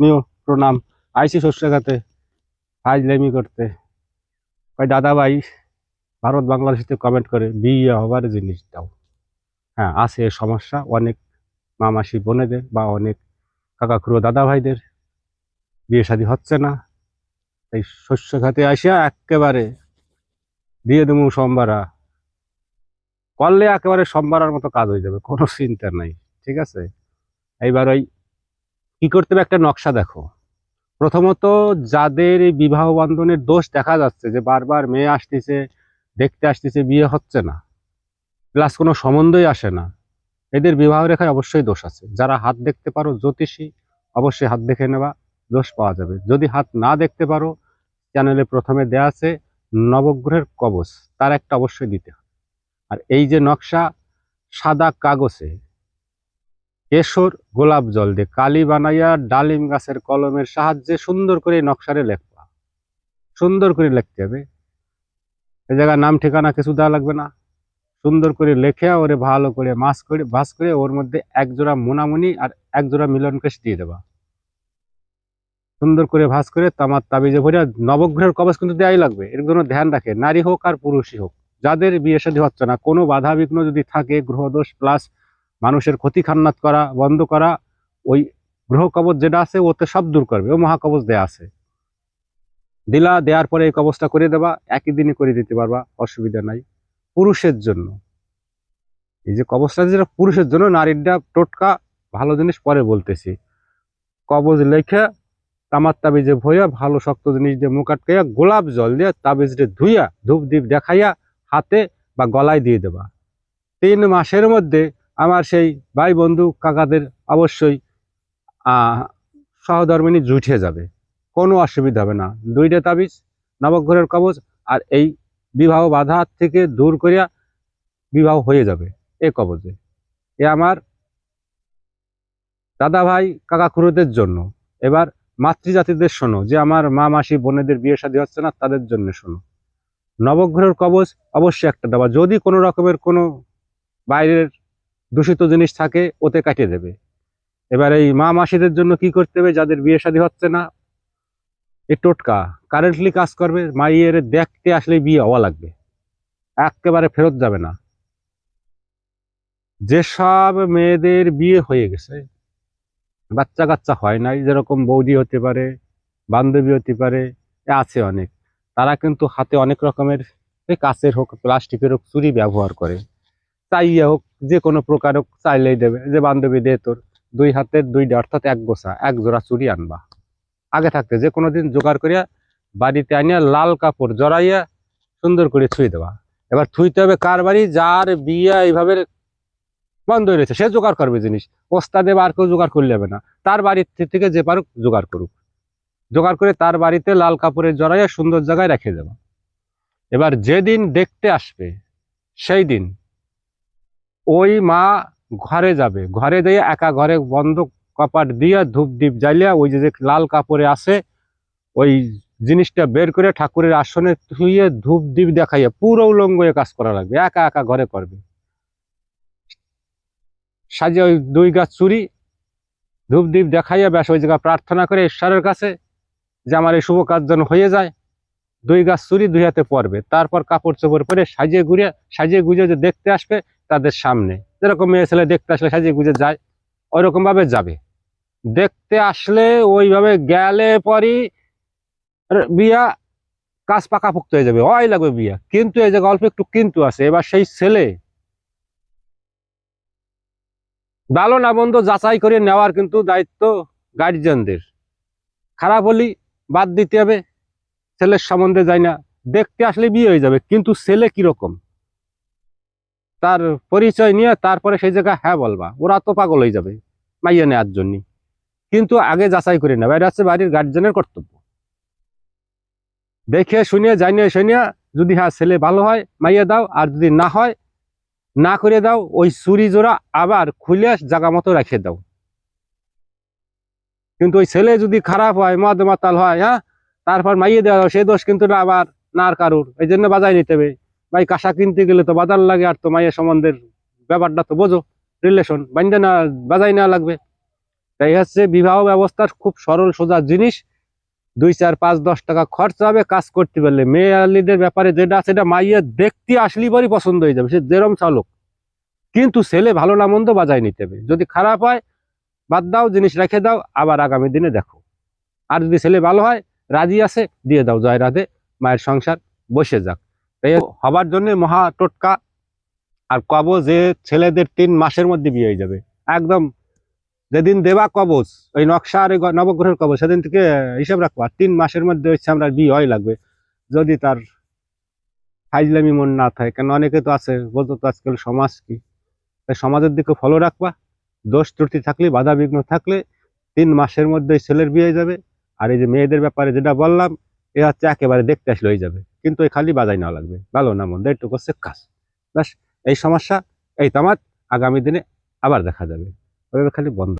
নিও, প্রণাম। আইসি শস্যঘাতে ফাইজলেমি করতে। ওই দাদা ভাই ভারত বাংলাদেশে কমেন্ট করে, বিয়ে হবার জিনিস দাও। হ্যাঁ আছে সমস্যা, অনেক মামাসি বোনেদের বা অনেক কাকা খুড়ো দাদা ভাইদের বিয়ে শাদী হচ্ছে না। তাই শস্য খাতে আসিয়া একেবারে দিয়ে দেবো সোমবারা। করলে একেবারে সোমবারের মতো কাজ হয়ে যাবে, কোনো চিন্তা নাই, ঠিক আছে? এইবার ওই কি করতে হবে? একটা নকশা দেখো। প্রথমত যাদের এই বিবাহ বন্ধনের দোষ দেখা যাচ্ছে যে বারবার মেয়ে আসতেছে, দেখতে আসতেছে, বিয়ে হচ্ছে না, প্লাস কোনো সম্বন্ধই আসে না, এদের বিবাহ রেখায় অবশ্যই দোষ আছে। যারা হাত দেখতে পারো, জ্যোতিষী, অবশ্যই হাত দেখে নেওয়া দোষ পাওয়া যাবে। যদি হাত না দেখতে পারো, চ্যানেলে প্রথমে দেয়া আছে নবগ্রহের কবচ, তার একটা অবশ্যই দিতে হবে। আর এই যে নকশা, সাদা কাগজে কেশর গোলাপ জল দিয়ে কালি বানাইয়া ডালিম গাছের কলমের সাহায্যে সুন্দর করে নকশারে লেখবা। সুন্দর করে লিখতে হবে। এই জায়গায় নাম, ঠিকানা কিছু দেওয়া লাগবে না। সুন্দর করে লেখে ওরে ভালো করে মাছ করে ভাস করে ওর মধ্যে এক জোড়া মোনামুনি আর এক জোড়া মিলন কেশ দিয়ে দেবা। সুন্দর করে ভাস করে তামার তাবিজে ভরে নবগ্রহের কবচ কিন্তু দেয়াই লাগবে। এর জন্য ধ্যান রাখে, নারী হোক আর পুরুষই হোক, যাদের বিয়ে শাদী হচ্ছে না, কোনো বাধা বিঘ্ন যদি থাকে, গ্রহদোষ প্লাস মানুষের ক্ষতি খান্নাত করা, বন্ধ করা, ওই গ্রহ কবচ যেটা আছে, ওতে সব দূর করবে, ও মহাকবচ দেয়া আছে। দিলা দেওয়ার পরে এই কবচটা করে দেবা, একই দিনে করে দিতে পারবা, অসুবিধা নাই। পুরুষের জন্য। এই যে কবচটা যেটা পুরুষের জন্য, নারীরটা টোটকা, ভালো জিনিস পরে বলতেছি। কবজ লেখে, তামার তাবিজে ভইয়া ভালো শক্ত জিনিস দিয়ে মুখ আটকাইয়া, গোলাপ জল দিয়ে তাবিজটা ধুইয়া ধূপ দ্বীপ দেখাইয়া, হাতে বা গলায় দিয়ে দেবা। তিন মাসের মধ্যে আমার সেই ভাই বন্ধু কাকাদের অবশ্যই সহধর্মিনী জুঠে যাবে। কোনো অসুবিধা হবে না। দুইটা তাবিজ, নবগ্রহের কবচ আর এই বিবাহ বাধা থেকে দূর করিয়া বিবাহ হয়ে যাবে এ কবজে। এ আমার দাদা ভাই কাকা খুড়োদের জন্য। এবার মাতৃজাতিদের শোনো, যে আমার মা মাসি বোনেদের বিয়ে শাদী হচ্ছে না, তাদের জন্য শোনো। নবগ্রহের কবচ অবশ্যই একটা দেওয়া। যদি কোনো রকমের কোনো বাইরের দূষিত জিনিস থাকে, ওতে কাটিয়ে দেবে। এবার এই মা মাসিদের জন্য কি করতে হবে? যাদের বিয়ে শাদী হচ্ছে না, এই টোটকা। কারেন্টলি কাজ করবে, মাইয়ের দেখতে আসলে বিয়ে হওয়া লাগবে। একেবারে ফেরত যাবে না। যেসব মেয়েদের বিয়ে হয়ে গেছে বাচ্চা কাচ্চা হয় নাই, যেরকম বৌদি হতে পারে, বান্ধবী হতে পারে আছে অনেক। তারা কিন্তু হাতে অনেক রকমের কাচের হোক, প্লাস্টিকের হোক, চুরি ব্যবহার করে। চাইয়া হোক, যে কোনো প্রকার হোক, চাইলেই দেবে। যে বান্ধবী দে তোর, দুই হাতের দুইটা অর্থাৎ এক গোছা, এক জোড়া চুরি আনবা। আগে থাকতে, যে কোনো দিন জোগাড় করিয়া বাড়িতে আনিয়া লাল কাপড় জড়াইয়া সুন্দর করে থুই দেওয়া এবার থুইতে হবে কার বাড়ি? যার বিয়ে এইভাবে বন্ধ হয়ে রয়েছে, সে জোগাড় করবে জিনিস। ওস্তাদে আর কেউ জোগাড় করলে হবে না। তার বাড়ির থেকে যে পারুক, জোগাড় করুক। জোগাড় করে তার বাড়িতে লাল কাপড়ের জড়াইয়া সুন্দর জায়গায় রেখে দেওয়া এবার যেদিন দেখতে আসবে, সেই দিন ওই মা ঘরে যাবে। ঘরে দিয়ে একা ঘরে বন্ধ কপাট দিয়া ধূপ দ্বীপ জ্বালিয়া ওই যে লাল কাপড়ে আসে ওই জিনিসটা বের করে ঠাকুরের আসনে থুইয়ে ধূপ দ্বীপ দেখাইয়া পুরো উলঙ্গ কাজ করা লাগবে। একা একা ঘরে করবে। সাজে ওই দুই গাছ চুরি, ধূপ দ্বীপ দেখাইয়া ব্যাস ওই জায়গা প্রার্থনা করে ঈশ্বরের কাছে যে আমার এই শুভ কাজ যেন হয়ে যায়। দুই গাছ চুরি দুই হাতে পরবে তারপর কাপড় চোপড় পরে সাজিয়ে ঘুরিয়ে সাজিয়ে গুজে যে দেখতে আসবে তাদের সামনে। যেরকম মেয়ে ছেলে দেখতে আসলে সাজিয়ে গুজে যায় ওইরকম ভাবে যাবে। দেখতে আসলে ওইভাবে গেলে পরই বিয়া কাজ পাকা পুক্ত হয়ে যাবে। ওই লাগবে বিয়া। কিন্তু এই যে গল্প একটু কিন্তু আছে। এবার সেই ছেলে ভালো না বন্ধ যাচাই করে নেওয়ার কিন্তু দায়িত্ব গার্জিয়ানদের খারাপ হলি বাদ দিতে হবে। ছেলের সম্বন্ধে যাই না, দেখতে আসলে বিয়ে হয়ে যাবে, কিন্তু ছেলে কীরকম? তার পরিচয় নিয়ে তারপরে সেই জায়গায় হ্যাঁ বলবা, ওরা তো পাগল হয়ে যাবে, মাইয়া নেওয়ার জন্য। কিন্তু আগে যাচাই করে নেবে, এটা হচ্ছে বাড়ির গার্জেনের কর্তব্য। দেখে শুনিয়ে জানিয়ে শুনিয়ে যদি হ্যাঁ ছেলে ভালো হয়, মাইয়া দাও, আর যদি না হয়, না করে দাও, ওই চুরি জোড়া আবার খুলে জায়গা মতো রেখে দাও। কিন্তু ওই ছেলে যদি খারাপ হয়, মদ মাতাল হয় হ্যাঁ তারপর মাইয়ে দেওয়া দাও সেই দোষ কিন্তু না আবার না আর কারুর। এই জন্য বাজায় নিতে হবে। ভাই, কাঁসা কিনতে গেলে তো বাজার লাগে আর তো মাইয়ের সম্বন্ধের ব্যাপারটা তো বোঝো। রিলেশন বান্ধে না বাজাই নেওয়া লাগবে। তাই হচ্ছে বিবাহ ব্যবস্থার খুব সরল, সোজা জিনিস। দুই, চার, পাঁচ, দশ টাকা খরচা হবে, কাজ করতে পারলে। মেয়ে আলিদের ব্যাপারে যেটা সেটা মাইয়া দেখতে আসলেই পরই পছন্দ হয়ে যাবে। সে যেরম চালক। কিন্তু ছেলে ভালো না মন্দ বাজায় নিতে হবে। যদি খারাপ হয়, বাদ দাও, জিনিস রেখে দাও, আবার আগামী দিনে দেখো। আর যদি ছেলে ভালো হয় রাজি আছে, দিয়ে দাও, জয় রাধে, মায়ের সংসার বসে যাক। হবার জন্য মহা টোটকা, আর কবজ যে ছেলেদের তিন মাসের মধ্যে বিয়ে হয়ে যাবে। একদম যেদিন দেবা কবচ, ওই নকশা আর নবগ্রহের কবচ, সেদিন থেকে হিসাব রাখব আর তিন মাসের মধ্যে হচ্ছে আমরা বিয়ে হয় লাগবে। যদি তার ফাইজলামি মন না থাকে, কেন অনেকে তো আছে, বলতো তো আজকাল সমাজ কি? তাই সমাজের দিকে ফলো রাখবা, দোষ ত্রুটি থাকলে, বাধা বিঘ্ন থাকলে তিন মাসের মধ্যে ছেলের বিয়ে যাবে। আর এই যে মেয়েদের ব্যাপারে যেটা বললাম, এ হচ্ছে একেবারে দেখতে আসলে হয়ে যাবে। কিন্তু এই খালি বাজাই নেওয়া লাগবে। ভালো না মন্দ একটু হচ্ছে কাজ। ব্যাস, এই সমস্যা, এই তামাত আগামী দিনে আবার দেখা যাবে। ওইভাবে খালি বন্ধ।